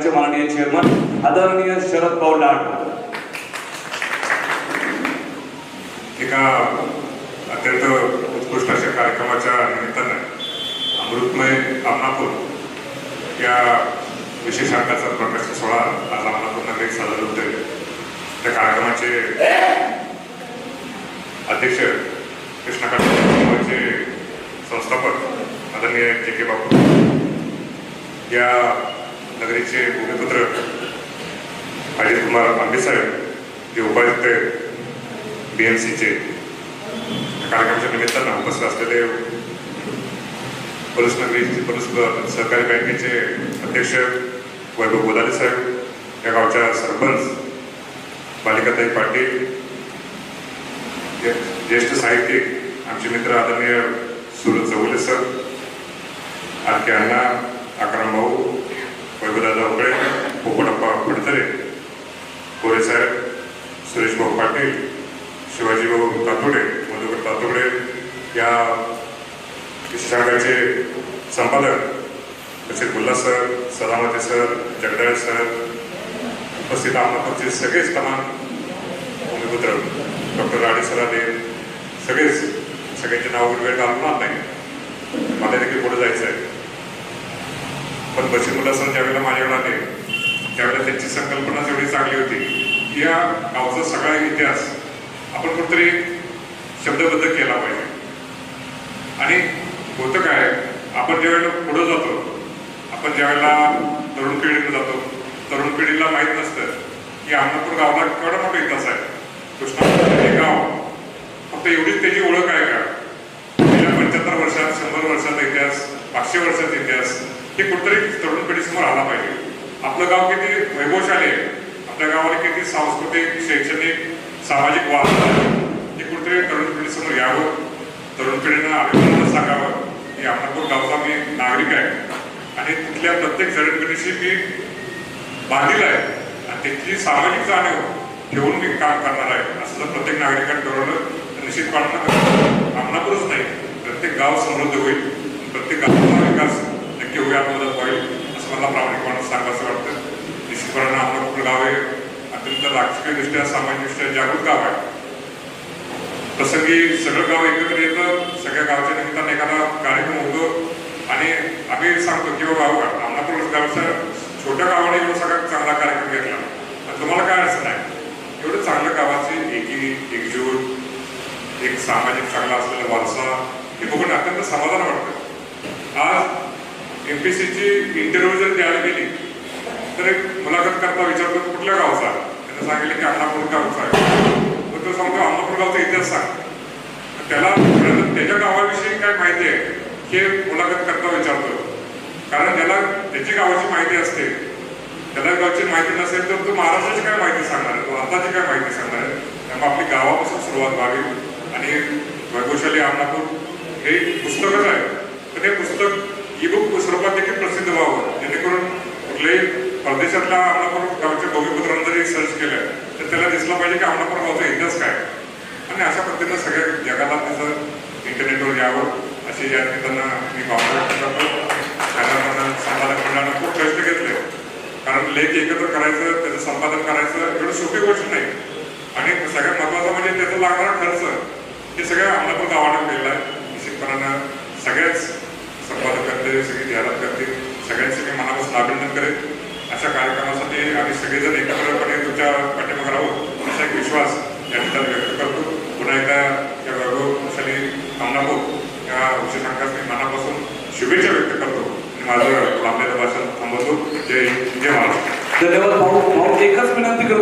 मंडळाचे माननीय चेअरमन आदरणीय शरद पवार लाड. एका अत्यंत उत्कृष्ट अशा कार्यक्रमाच्या निमित्तानं अमृतमय आमनापूर या विशेष अंकाचा प्रकाश सोहळा आज अमनापूर नगरीत साजरा होतोय त्या कार्यक्रमाचे अध्यक्ष कृष्णकांतचे संस्थापक आदरणीय जे के बापू. या नगरीचे भूमिपुत्र अजित कुमार आंबे साहेब जे उपायुक्त बी एम सीचे कार्यक्रमाच्या निमित्तानं उपस्थित असलेले पोलीस नगरीचे पोलीस सहकारी बँकेचे अध्यक्ष वैभव गोदाले साहेब या गावच्या सरपंच बालिकाताई पाटील ज्येष्ठ साहित्यिक आमचे मित्र आदरणीय Suraj Chaule sir R K Anna Akram Bhau Vaibhavdada उकडे पोपटप्पा Phadtare कोरे साहेब सुरेश भाऊ पाटील शिवाजी भाऊ तातोडे मधुकर तातोडे या विशेषांकाचे संपादक तसेच Gulla sir Sadamate sir Jagdale sir उपस्थित अहमदपूरचे सगळेच तमाम भूमिपुत्र डॉक्टर राणे सर आले सगळेच सगळ्यांचे नाव वेळ घालून नाही मला देखील पुढे जायचं आहे पण बशीर सर ज्यावेळेला माझ्याकडे आले त्यावेळेला त्यांची संकल्पना एवढी चांगली होती की या गावचा सगळा इतिहास आपण कुठतरी शब्दबद्ध केला पाहिजे. आणि होतं काय आपण ज्यावेळेला पुढं जातो आपण ज्यावेळेला तरुण पिढीला जातो तरुण पिढीला माहीत नसतं की अन्नपूर गावाला केवढा मोठा इतिहास आहे. कृष्णा हे गाव फक्त एवढीच त्याची ओळख आहे का? गेल्या पंच्याहत्तर वर्षात शंभर वर्षाचा इतिहास पाचशे वर्षाचा इतिहास हे कुठतरी तरुण पिढीसमोर आला पाहिजे. आपलं गाव किती वैभवशाली आहे. आपल्या गावाला किती सांस्कृतिक शैक्षणिक सामाजिक वाद हे कुठेतरी तरुण पिढीसमोर यावं. तरुण पिढीनं अभिमानानं सांगावं की आपणापूर गावचा मी नागरिक आहे. आणि तिथल्या प्रत्येक जडणघडीशी मी बांधील आहे. आणि त्याची सामाजिक जाणीव ठेवून मी काम करणार आहे. असं जर प्रत्येक नागरिकांनी ठरवलं तर निश्चितपणानं नाही. प्रत्येक गाव समृद्ध होईल. प्रत्येक गावाचा विकास नक्की मदत होईल असं मला प्रामाणिकपणे सांगायचं वाटतं. निश्चितपणानं कुठलं गाव आहे अत्यंत राजकीयदृष्ट्या सामाजिकदृष्ट्या जागृत गाव आहे. प्रसंगी सगळं गाव एकत्र येतं सगळ्या गावच्या निमित्तानं एखादा कार्यक्रम होतो. आणि आम्ही सांगतो की हो, बाबा आम्हाला पण गावच्या छोट्या गावाने एवढा सगळा चांगला कार्यक्रम घेतला. तुम्हाला काय अडचण आहे? एवढं चांगलं गावाचे एकी एकजूट एक सामाजिक चांगला असलेला वारसा हे बघून अत्यंत समाधान वाटतं. आज एम पी सीची इंटरव्ह्यू जर द्यायला गेली तर एक मुलाखत करता विचारतो कुठल्या गावचा त्यांना सांगितलं की अण्णापूर गावचा आहे. तर तो सांगतो अण्णापूर गावचा इतिहास सांग. त्याला त्याच्या गावाविषयी काय माहिती आहे हे मुलाखत करता विचारतो. कारण त्याला त्याची गावाची माहिती असते. त्याला गावची माहिती नसेल तर तो महाराष्ट्राची काय माहिती सांगणार आहे? तो भारताची काय माहिती सांगणार आहे? त्यामुळे आपली गावापासून सुरुवात व्हावी. आणि वैभवशाली अण्णापूर हे पुस्तकच आहे. पण हे पुस्तक ई बुक स्वरूपात देखील प्रसिद्ध व्हावं जेणेकरून कुठल्याही परदेशातल्या आमलापूर गावच्या भूमिपुत्रांनी जरी सर्च केलं तर त्याला दिसलं पाहिजे की आमलापूर गावचा इतिहास काय आणि अशा पद्धतीनं सगळ्या जगाला त्याचं इंटरनेटवर यावं अशी या निमित्तानं मी भावना व्यक्त करतो. संपादक मंडळानं खूप कष्ट घेतले. कारण लेख एकत्र करायचं त्याचं संपादन करायचं एवढं सोपी गोष्ट नाही. आणि सगळ्यात महत्त्वाचं म्हणजे त्याचा लागणारा खर्च हे सगळ्या आमलापूर गावानं केलेला आहे निश्चितपणानं सगळ्याच संपादक करते सगळी जाहिरात करते त्यांचे मी मनापासून अभिनंदन करेन अशा कार्यक्रमासाठी आम्ही सगळेजण एकत्रपणे तुमच्या पाठीमागे राहू असा एक विश्वास या ठिकाणी व्यक्त करतो पुन्हा एकदा या वैभवशाली अमनापूर या विशेषांकास मी मनापासून शुभेच्छा व्यक्त करतो. आणि माझं लांबलेलं भाषण थांबवतो. जय जय महाराष्ट्र. धन्यवाद भाऊ. भाऊ एकच विनंती करतो.